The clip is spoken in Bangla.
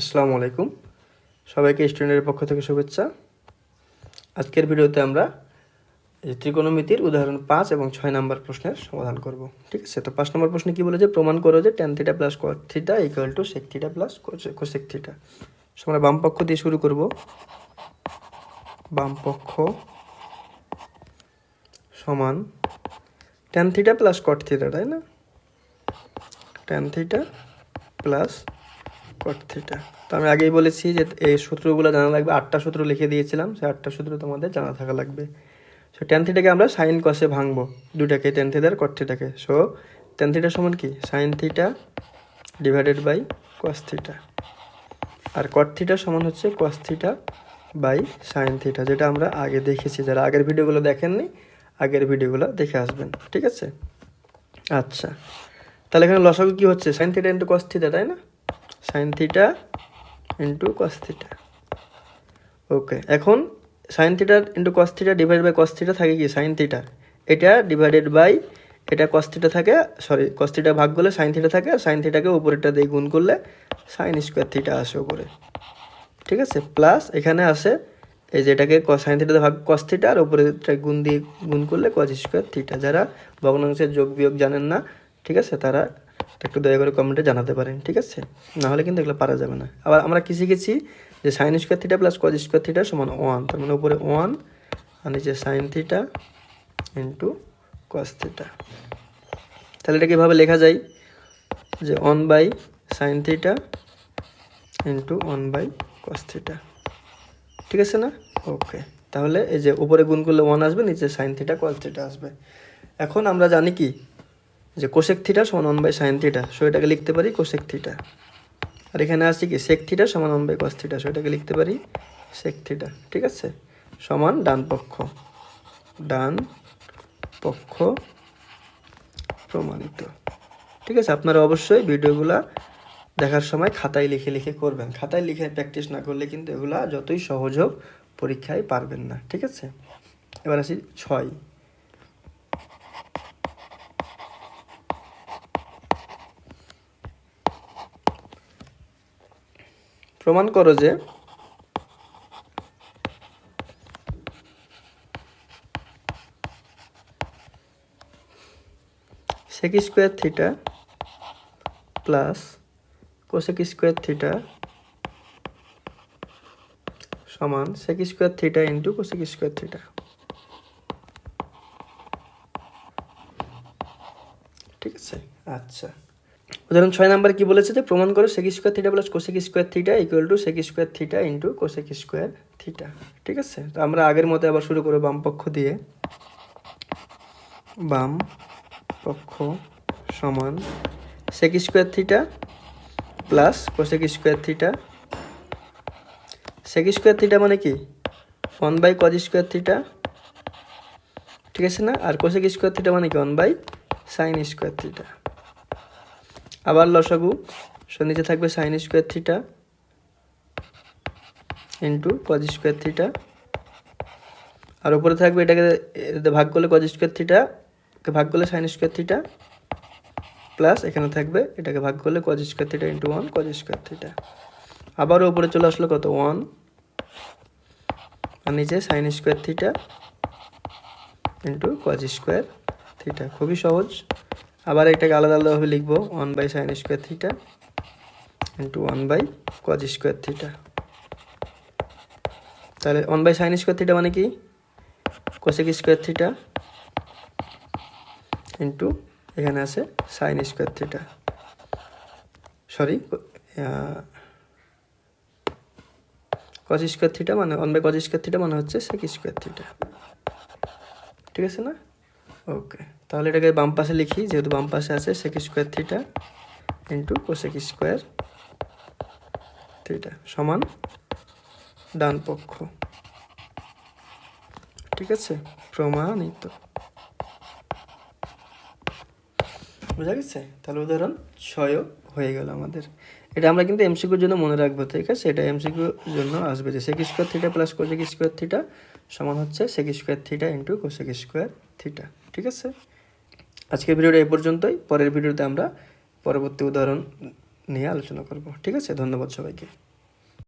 আসসালামু আলাইকুম। সবাইকে স্টুডেন্টের পক্ষ থেকে শুভেচ্ছা। আজকের ভিডিওতে আমরা ত্রিকোণমিতির উদাহরণ পাঁচ এবং ছয় নম্বর প্রশ্নের সমাধান করব। ঠিক আছে? তো পাঁচ নম্বর প্রশ্নে কি বলেছে প্রমাণ করো যে tan theta plus cot theta equal to sec theta plus cosec theta আমরা বাম পক্ষ দিয়ে শুরু করব। বাম পক্ষ সমান tan theta plus cot theta তাই না? Tan theta plus cot theta তো আমি আগেই বলেছি যে এই সূত্রগুলো জানা লাগবে। আটটা সূত্র লিখে দিয়েছিলাম, সেই আটটা সূত্র তোমাদের জানা থাকা লাগবে। সো টেন থিটাকে আমরা সাইন কসে ভাঙবো দুটাকে টেন থিটার কট থিটাকে সো টেন থিটা সমান কি? Sine theta divided by cos theta R cot সমান হচ্ছে cos theta by sine theta যেটা আমরা আগে দেখেছি। যারা আগের ভিডিওগুলো দেখেননি, আগের ভিডিওগুলো দেখে আসবেন। ঠিক আছে? আচ্ছা। তাহলে এখানে লসাগু কি হচ্ছে? Sine theta into cos theta তাই না? Sine theta into cos theta okay এখন sine theta into cos theta divide by cos theta থাকে কি? সাইন থিটা এটা ডিভাইডেড বাই এটা কস থিটা থাকে সরি কস থিটা ভাগ করলে সাইন থিটা থাকে সাইন থিটাকে উপরেরটা দিয়ে গুণ করলে সাইন স্কোয়ার থিটা আসে উপরে। ঠিক আছে? প্লাস এখানে আসে এই যে এটাকে সাইন থিটাতে ভাগ কস থিটা আর উপরে গুণ দিয়ে, গুণ করলে কস স্কোয়ার থিটা যারা ভগ্নাংশের যোগ বিয়োগ জানেন না, ঠিক আছে? তারা একটু দয়া করে কমেন্টে জানাতে পারেন, ঠিক আছে? নাহলে কিন্তু এগুলো পারা যাবে না। আবার আমরা কি শিখেছি? যে sine square theta plus cos square theta সমান ওয়ান তার মানে উপরে ওয়ান আর নিচে sine theta into cos theta তাহলে এটা কীভাবে লেখা যায়? যে one by sine theta into one by cos theta ঠিক আছে না? ওকে তাহলে এই যে উপরে গুণ করলে ওয়ান আসবে, নিচে সাইন থিটা কস থিটা আসবে। এখন আমরা জানি কি? যে কোশেক থিটা সমান one by sine theta so এটাকে লিখতে পারি কোশেক থিটা আর এখানে আসছে কি সেক থিটা সমান one by cos theta so এটাকে লিখতে পারি সেক থিটা ঠিক আছে? সমান ডান পক্ষ ডান পক্ষ প্রমাণিত। ঠিক আছে, আপনারা অবশ্যই ভিডিওগুলা দেখার সময় খাতায় লিখে লিখে করবেন। খাতায় লিখে প্র্যাকটিস না করলে কিন্তু এগুলা যতই সহজ হোক পরীক্ষায় পারবেন না, ঠিক আছে? এবার আসি ছয়। প্রমাণ করো যে sec square theta plus cosec square theta সমান sec square theta into cosec square theta ঠিক আছে? আচ্ছা। উদাহরণ ছয় নাম্বার কি বলেছে যে প্রমাণ করো sec square theta plus cosec square theta equal to sec square theta into cosec square theta ঠিক আছে? তো আমরা আগের মতো আবার শুরু করব বাম পক্ষ দিয়ে। বাম পক্ষ সমান sec square theta plus cosec square theta sec square theta মানে কি? One by cos square theta ঠিক আছে না? আর কোসেক স্কোয়ার থিটা মানে কি? One by sine square theta আবার লসাগু। সো নিচে থাকবে sine square theta into cos square theta আর উপরে থাকবে এটাকে ভাগ করলে কজ স্কোয়ার থিটাকে ভাগ করলে সাইন স্কোয়ার থিটা প্লাস এখানে থাকবে এটাকে ভাগ করলে cos square theta into one cos square theta আবারও উপরে চলে আসলো কত? ওয়ান আর নিচে sine square theta into cos square theta খুবই সহজ। আবার এটাকে আলাদা আলাদাভাবে লিখব one by sine square theta into one by cos square theta তাহলে one by sine square theta মানে কি? কোসেক স্কোয়ার থিটা ইন্টু এখানে আছে sine square theta sorry cos square theta মানে one by cos square theta মানে হচ্ছে সেক স্কোয়ার থিটা ঠিক আছে না? ওকে তাহলে এটাকে বাম পাশে লিখি, যেহেতু বাম পাশে আছে sec square theta into cosec square theta সমান ডান পক্ষ। ঠিক আছে? প্রমাণিত। বোঝা গেছে? তাহলে উদাহরণ ছয়ও হয়ে গেল আমাদের। এটা আমরা কিন্তু এমসিকিউর জন্য মনে রাখব, ঠিক আছে? এটা এমসিকিউর জন্য আসবে যে sec square theta plus cosec square theta সমান হচ্ছে sec square theta into cosec square theta ঠিক আছে? আজকের ভিডিওটা এ পর্যন্তই। পরের ভিডিওতে আমরা পরবর্তী উদাহরণ নিয়ে আলোচনা করব। ঠিক আছে? ধন্যবাদ সবাইকে।